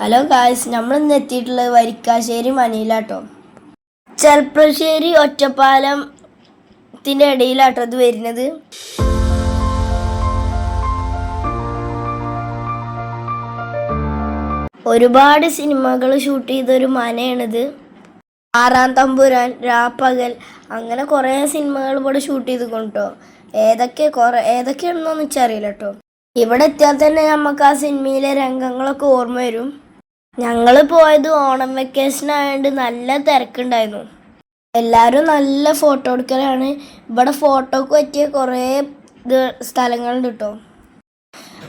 Hello guys നമ്മൾ ഇന്ന് എത്തിയിട്ടുള്ളത് വരിക്കാശ്ശേരി മനയിലാട്ടോ. ചെർപ്പശ്ശേരി ഒറ്റപ്പാലത്തിന്റെ ഇടയിലാട്ടോ ഇത് വരുന്നത്. ഒരുപാട് സിനിമകൾ ഷൂട്ട് ചെയ്തൊരു മനയാണിത്. ആറാം തമ്പുരാൻ രാപ്പകൽ അങ്ങനെ കുറേ സിനിമകൾ ഇവിടെ ഷൂട്ട് ചെയ്ത് കൊണ്ടോ ഏതൊക്കെ കുറെ ഏതൊക്കെയാണെന്നൊന്നും വെച്ചറിയില്ല കേട്ടോ. ഇവിടെ എത്തിയാൽ തന്നെ നമുക്ക് ആ സിനിമയിലെ രംഗങ്ങളൊക്കെ ഓർമ്മ വരും. ഞങ്ങൾ പോയത് ഓണം വെക്കേഷൻ ആയതുകൊണ്ട് നല്ല തിരക്കുണ്ടായിരുന്നു. എല്ലാവരും നല്ല ഫോട്ടോ എടുക്കലാണ്. ഇവിടെ ഫോട്ടോക്ക് പറ്റിയ കുറേ സ്ഥലങ്ങളുണ്ട് കേട്ടോ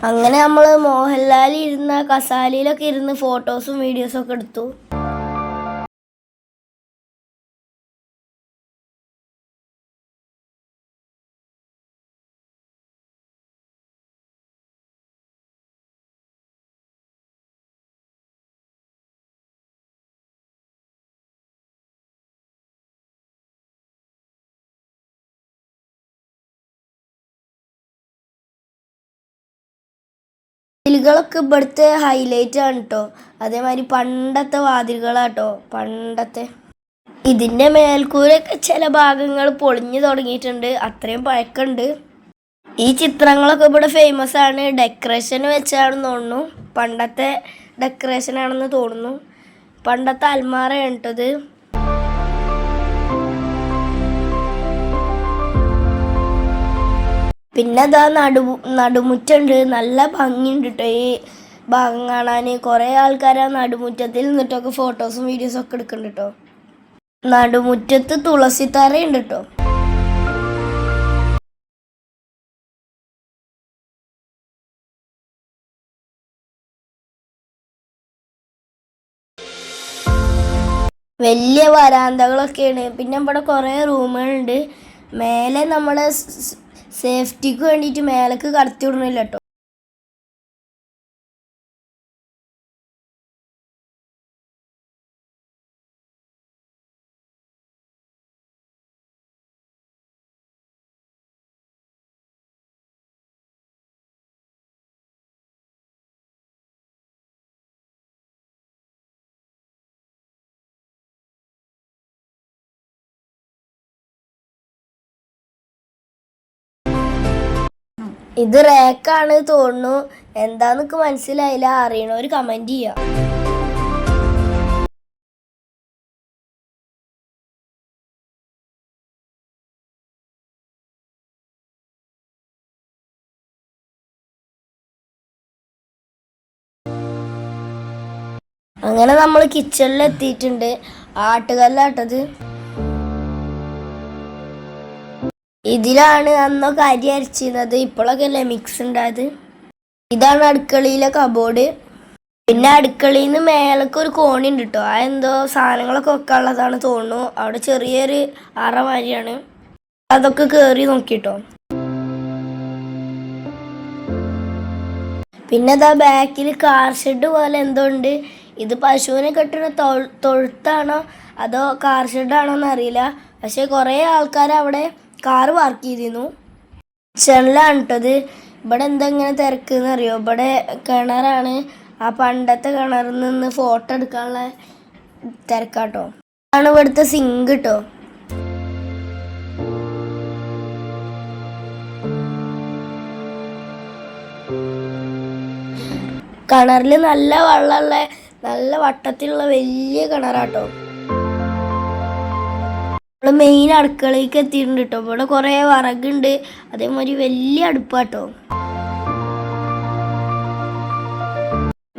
അങ്ങനെ നമ്മൾ മോഹൻലാൽ ഇരുന്ന കസാലയിലൊക്കെ ഇരുന്ന് ഫോട്ടോസും വീഡിയോസും ഒക്കെ എടുത്തു. വാതിലുകളൊക്കെ ഇവിടുത്തെ ഹൈലൈറ്റ് ആണ് കേട്ടോ അതേമാതിരി പണ്ടത്തെ വാതിലുകളാട്ടോ. പണ്ടത്തെ. ഇതിന്റെ മേൽക്കൂരൊക്കെ ചില ഭാഗങ്ങൾ പൊളിഞ്ഞു തുടങ്ങിയിട്ടുണ്ട്. അത്രയും പഴക്കമുണ്ട്. ഈ ചിത്രങ്ങളൊക്കെ ഇവിടെ ഫേമസ് ആണ്. ഡെക്കറേഷൻ വെച്ചാണെന്ന് തോന്നുന്നു. പണ്ടത്തെ ഡെക്കറേഷൻ ആണെന്ന് തോന്നുന്നു. പണ്ടത്തെ അൽമാറയാണ് കേട്ടത് പിന്നെ അതാ നടു നടുമുറ്റുണ്ട്. നല്ല ഭംഗിയുണ്ട് കേട്ടോ ഈ ഭാഗം കാണാൻ കുറേ ആൾക്കാർ ആ നടുമുറ്റത്തിൽ നിന്നിട്ടൊക്കെ ഫോട്ടോസും വീഡിയോസും ഒക്കെ എടുക്കുന്നുണ്ട് കേട്ടോ നടുമുറ്റത്ത് തുളസി തറയുണ്ട് കേട്ടോ വലിയ വരാന്തകളൊക്കെയാണ്. പിന്നെ ഇവിടെ കുറേ റൂമുകളുണ്ട്. മേലെ നമ്മളെ സേഫ്റ്റിക്ക് വേണ്ടിയിട്ട് മേലേക്ക് കടത്തി വിടണില്ല കേട്ടോ ഇത് റേക്കാണ് തോന്നുന്നു. എന്താന്നൊക്കെ മനസ്സിലായില്ല. അറിയണവര് കമന്റ് ചെയ്യാം. അങ്ങനെ നമ്മൾ കിച്ചണിൽ എത്തിയിട്ടുണ്ട്. ആട്ടുകല്ലാട്ടത്. ഇതിലാണ് അന്നൊക്കെ അരി അരച്ചിരുന്നത്. ഇപ്പോഴൊക്കെ അല്ലേ മിക്സ് ഉണ്ടായത് ഇതാണ് അടുക്കളയിലെ കബോർഡ് പിന്നെ അടുക്കളയിൽ നിന്ന് മേലൊക്കെ ഒരു കോണി ഉണ്ട് കേട്ടോ ആ എന്തോ സാധനങ്ങളൊക്കെ വെക്കാനുള്ളതാണ് തോന്നുന്നു. അവിടെ ചെറിയൊരു അറ മാതിരിയാണ്. അതൊക്കെ കയറി നോക്കിട്ടോ പിന്നെ അതാ ബാക്കിൽ കാർ ഷെഡ് പോലെ എന്തോ ഉണ്ട്. ഇത് പശുവിനെ കെട്ടുന്ന തൊഴു തൊഴുത്താണോ? അതോ കാർ ഷെഡാണോ എന്നറിയില്ല പക്ഷെ കുറേ ആൾക്കാർ അവിടെ കാറ് പാർക്ക് ചെയ്തിരുന്നു. കിച്ചണിലാണ് കേട്ടത് ഇവിടെ എന്താ ഇങ്ങനെ തിരക്കെന്ന് അറിയോ? ഇവിടെ കിണറാണ്. ആ പണ്ടത്തെ കിണറിൽ നിന്ന് ഫോട്ടോ എടുക്കാനുള്ള തിരക്കാട്ടോ. ആണ് ഇവിടുത്തെ സിങ്ക് കേട്ടോ കിണറിൽ നല്ല വെള്ളമുള്ള നല്ല വട്ടത്തിലുള്ള വലിയ കിണറാട്ടോ. നമ്മൾ മെയിൻ അടുക്കളയിലേക്ക് എത്തിയിട്ടുണ്ട് കേട്ടോ ഇവിടെ കുറേ വിറകുണ്ട്. അതേമാതിരി വലിയ അടുപ്പാട്ടോ.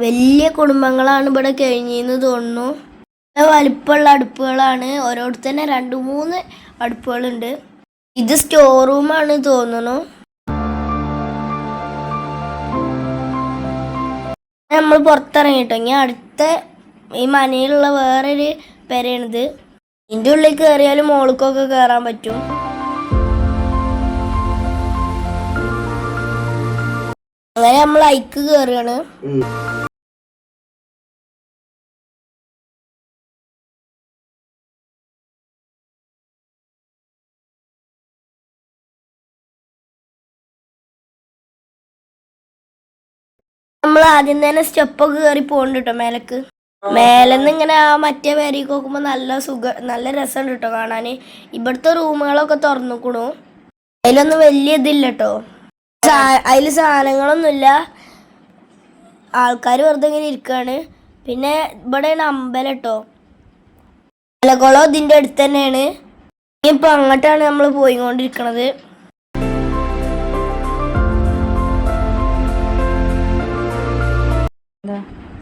വലിയ കുടുംബങ്ങളാണ് ഇവിടെ കഴിഞ്ഞെന്ന് തോന്നുന്നു. വലിപ്പമുള്ള അടുപ്പുകളാണ്. ഓരോരുത്തർ തന്നെ രണ്ട് മൂന്ന് അടുപ്പുകളുണ്ട്. ഇത് സ്റ്റോർ റൂമാണ് തോന്നുന്നു. നമ്മൾ പുറത്തിറങ്ങിട്ടോ ഇനി അടുത്ത ഈ മനയിലുള്ള വേറൊരു പെരയാണിത്. ഇതിന്റെ ഉള്ളിൽ കയറിയാലും മോൾക്കൊക്കെ കയറാൻ പറ്റും. അങ്ങനെ നമ്മൾ ഐക്ക് കയറുകയാണ് നമ്മൾ ആദ്യം തന്നെ സ്റ്റെപ്പൊക്കെ കയറി പോകണ്ട കേട്ടോ മേലക്ക്. മേലെന്ന് ഇങ്ങനെ ആ മറ്റേ പേരേക്ക് നോക്കുമ്പോൾ നല്ല സുഖ നല്ല രസമുണ്ട് കേട്ടോ കാണാൻ ഇവിടുത്തെ റൂമുകളൊക്കെ തുറന്നുക്കണു. അതിലൊന്നും വലിയ ഇതില്ല കേട്ടോ അതിൽ സാധനങ്ങളൊന്നുമില്ല ആൾക്കാർ വെറുതെ ഇങ്ങനെ ഇരിക്കുകയാണ് പിന്നെ ഇവിടെയാണ് അമ്പലം കേട്ടോ അമ്പലക്കുളം ഇതിന്റെ അടുത്ത് തന്നെയാണ് ഇനിയിപ്പോൾ അങ്ങോട്ടാണ് നമ്മൾ പോയിക്കൊണ്ടിരിക്കണത്.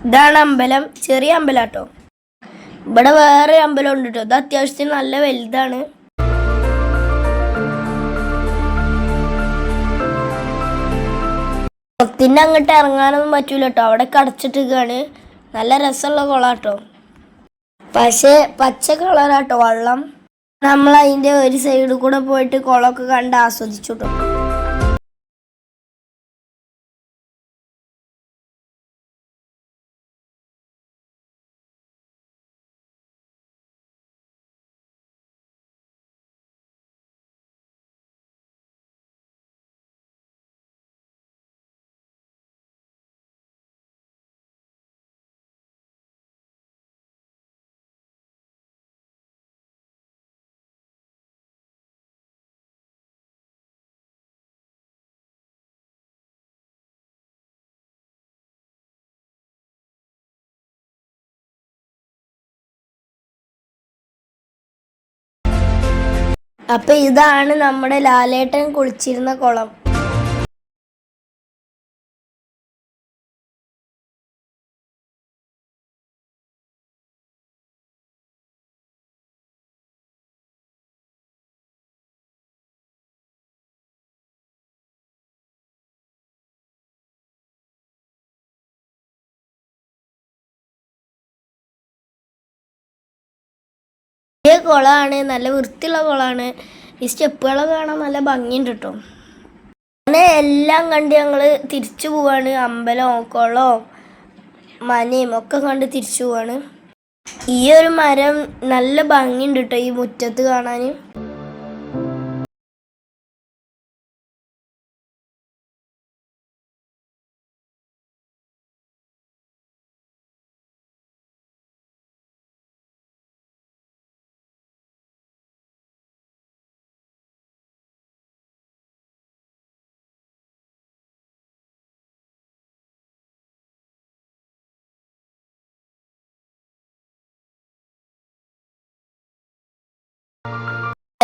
ഇതാണ് അമ്പലം. ചെറിയ അമ്പലം കേട്ടോ ഇവിടെ വേറെ അമ്പലം ഉണ്ട് കേട്ടോ ഇത് അത്യാവശ്യത്തിന് നല്ല വലുതാണ്. കുളത്തിന്റെ അങ്ങോട്ട് ഇറങ്ങാനൊന്നും പറ്റൂല കേട്ടോ അവിടെ കടച്ചിട്ടിരിക്കുകയാണ് നല്ല രസമുള്ള കുളാട്ടോ. പക്ഷേ പച്ച കളറാട്ടോ വെള്ളം. നമ്മൾ അതിന്റെ ഒരു സൈഡിൽ കൂടെ പോയിട്ട് കുളമൊക്കെ കണ്ട് ആസ്വദിച്ചു കേട്ടോ അപ്പൊ ഇതാണ് നമ്മുടെ ലാലേട്ടൻ കുളിച്ചിരുന്ന കുളം. വലിയ കുളമാണ് നല്ല വൃത്തിയുള്ള കുളമാണ് ഈ സ്റ്റെപ്പുകളൊക്കെ കാണാൻ നല്ല ഭംഗിയുണ്ട് കേട്ടോ അങ്ങനെ എല്ലാം കണ്ട് ഞങ്ങൾ തിരിച്ചു പോവാണ്. അമ്പലവും കുളവും മനയും ഒക്കെ കണ്ട് തിരിച്ചു പോവാണ്. ഈ ഒരു മരം നല്ല ഭംഗിയുണ്ട് കേട്ടോ ഈ മുറ്റത്ത് കാണാൻ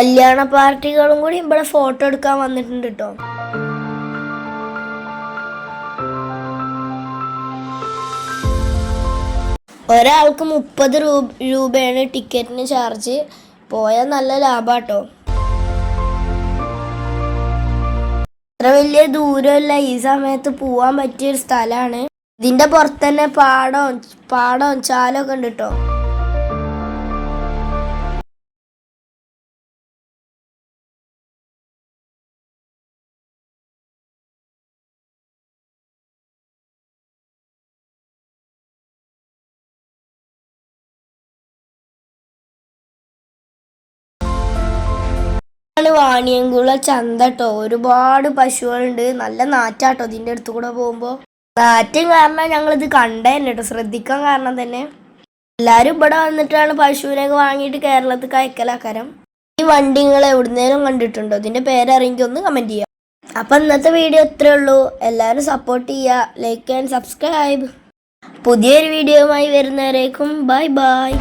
കല്യാണ പാർട്ടികളും കൂടി ഇവിടെ ഫോട്ടോ എടുക്കാൻ വന്നിട്ടുണ്ട് കേട്ടോ ഒരാൾക്ക് മുപ്പത് രൂപ രൂപയാണ് ടിക്കറ്റിന് ചാർജ്. പോയാൽ നല്ല ലാഭാട്ടോ. അത്ര വലിയ ദൂരമല്ല ഈ സമയത്ത് പോവാൻ പറ്റിയ ഒരു സ്ഥലമാണ് ഇതിന്റെ പുറത്തന്നെ പാടവും പാടവും ചാലൊക്കെ ഉണ്ട് കേട്ടോ ആണ് വാണിയംകുള ചന്ത ഒരുപാട് പശുക്കളുണ്ട് നല്ല നാറ്റാട്ടോ ഇതിന്റെ അടുത്ത് കൂടെ പോകുമ്പോ. നാറ്റും കാരണം ഞങ്ങൾ ഇത് കണ്ടതന്നെ കേട്ടോ ശ്രദ്ധിക്കാൻ കാരണം തന്നെ. എല്ലാവരും ഇവിടെ വന്നിട്ടാണ് പശുവിനൊക്കെ വാങ്ങിയിട്ട് കേരളത്തിൽ കയക്കലാക്കാരം ഈ വണ്ടി നിങ്ങൾ എവിടുന്നേലും കണ്ടിട്ടുണ്ടോ? ഇതിന്റെ പേരറിയെങ്കിൽ ഒന്ന് കമന്റ് ചെയ്യാം. അപ്പൊ ഇന്നത്തെ വീഡിയോ ഇത്രേ ഉള്ളൂ. എല്ലാവരും സപ്പോർട്ട് ചെയ്യുക. ലൈക്ക് ആൻഡ് സബ്സ്ക്രൈബ് പുതിയൊരു വീഡിയോയുമായി വരുന്നവരേക്കും ബൈ ബൈ